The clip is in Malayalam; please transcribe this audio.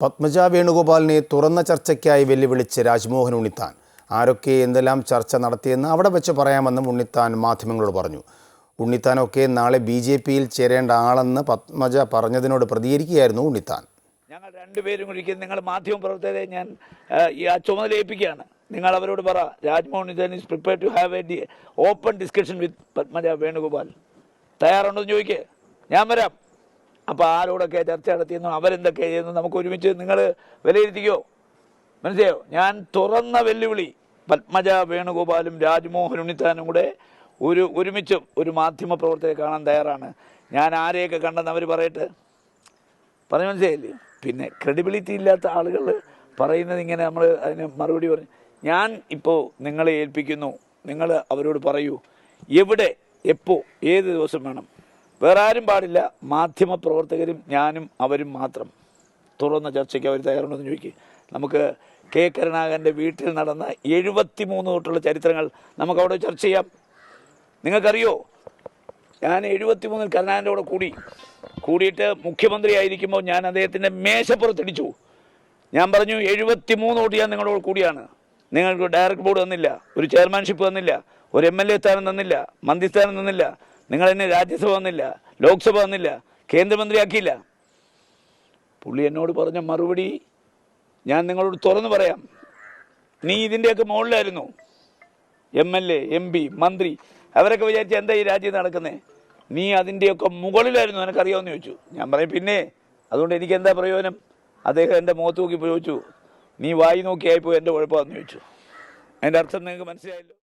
പത്മജ വേണുഗോപാലിനെ തുറന്ന ചർച്ചയ്ക്കായി വെല്ലുവിളിച്ച് രാജ്മോഹൻ ഉണ്ണിത്താൻ. ആരൊക്കെ എന്തെല്ലാം ചർച്ച നടത്തിയെന്ന് അവിടെ വെച്ച് പറയാമെന്നും ഉണ്ണിത്താൻ മാധ്യമങ്ങളോട് പറഞ്ഞു. ഉണ്ണിത്താനൊക്കെ നാളെ ബി ജെ പിയിൽ ചേരേണ്ട ആളെന്ന് പത്മജ പറഞ്ഞതിനോട് പ്രതികരിക്കുകയായിരുന്നു ഉണ്ണിത്താൻ. ഞങ്ങൾ രണ്ടുപേരും കൂടി നിങ്ങൾ മാധ്യമ പ്രവർത്തകരെ ഞാൻ ആ, ചുമതല ഏൽപ്പിക്കുകയാണ്. നിങ്ങൾ അവരോട് പറ Rajmohan Unnithan is prepare to have a open discussion with Padmaja Venugopal. തയ്യാറുണ്ടോ എന്ന് ചോദിക്കേ. ഞാൻ വരാം. അപ്പോൾ ആരോടൊക്കെ ചർച്ച നടത്തിയെന്നും അവരെന്തൊക്കെ ചെയ്യുന്നു നമുക്ക് ഒരുമിച്ച് നിങ്ങൾ വിലയിരുത്തിക്കോ. മനസ്സിലായോ? ഞാൻ തുറന്ന വെല്ലുവിളി പത്മജ വേണുഗോപാലും രാജ്മോഹൻ ഉണ്ണിത്താനും കൂടെ ഒരു ഒരുമിച്ച് ഒരു മാധ്യമ പ്രവർത്തകരെ കാണാൻ തയ്യാറാണ്. ഞാൻ ആരെയൊക്കെ കണ്ടെന്ന് അവർ പറയട്ടെ? പറഞ്ഞു മനസ്സിലായില്ലേ? പിന്നെ ക്രെഡിബിലിറ്റി ഇല്ലാത്ത ആളുകൾ പറയുന്നത് ഇങ്ങനെ നമ്മൾ അതിന് മറുപടി പറഞ്ഞു. ഞാൻ ഇപ്പോൾ നിങ്ങളെ ഏൽപ്പിക്കുന്നു. നിങ്ങൾ അവരോട് പറയൂ. എവിടെ എപ്പോൾ ഏത് ദിവസം വേണം? വേറെ ആരും പാടില്ല. മാധ്യമ പ്രവർത്തകരും ഞാനും അവരും മാത്രം. തുറന്ന ചർച്ചയ്ക്ക് അവർ തയ്യാറുണ്ടെന്ന് ചോദിക്കുക നമുക്ക് കെ കരുണാകരന്റെ വീട്ടിൽ നടന്ന എഴുപത്തി മൂന്ന് തൊട്ടുള്ള ചരിത്രങ്ങൾ നമുക്കവിടെ ചർച്ച ചെയ്യാം. നിങ്ങൾക്കറിയോ? ഞാൻ എഴുപത്തി മൂന്നിൽ കരുണാകരന്റെ കൂടെ കൂടി. കൂടിയിട്ട് മുഖ്യമന്ത്രി ആയിരിക്കുമ്പോൾ ഞാൻ അദ്ദേഹത്തിന്റെ മേശപ്പുറത്തിടിച്ചു. ഞാൻ പറഞ്ഞു എഴുപത്തി മൂന്ന് വോട്ട് ഞാൻ നിങ്ങളോട് കൂടിയാണ്. നിങ്ങൾക്ക് ഡയറക്ട് ബോർഡ് തന്നില്ല ഒരു ചെയർമാൻഷിപ്പ് തന്നില്ല ഒരു എം എൽ എ സ്ഥാനം തന്നില്ല മന്ത്രിസ്ഥാനം തന്നില്ല. നിങ്ങൾ എന്നെ രാജ്യസഭ വന്നില്ല ലോക്സഭ വന്നില്ല കേന്ദ്രമന്ത്രിയാക്കിയില്ല. പുള്ളി എന്നോട് പറഞ്ഞ മറുപടി ഞാൻ നിങ്ങളോട് തുറന്നു പറയാം. നീ ഇതിന്റെയൊക്കെ മുകളിലായിരുന്നു. M L A M P മന്ത്രി അവരൊക്കെ വിചാരിച്ച എന്താ ഈ രാജ്യം നടക്കുന്നത് നീ അതിന്റെയൊക്കെ മുകളിലായിരുന്നു എനിക്കറിയാമെന്ന് ചോദിച്ചു. ഞാൻ പറയും പിന്നെ അതുകൊണ്ട് എനിക്ക് എന്താ പ്രയോജനം? അദ്ദേഹം എന്റെ മുഖത്ത് നോക്കി ചോദിച്ചു. നീ വായി നോക്കിയായിപ്പോ എന്റെ കുഴപ്പമാണെന്ന് ചോദിച്ചു. അതിന്റെ അർത്ഥം നിങ്ങൾക്ക് മനസ്സിലായല്ലോ?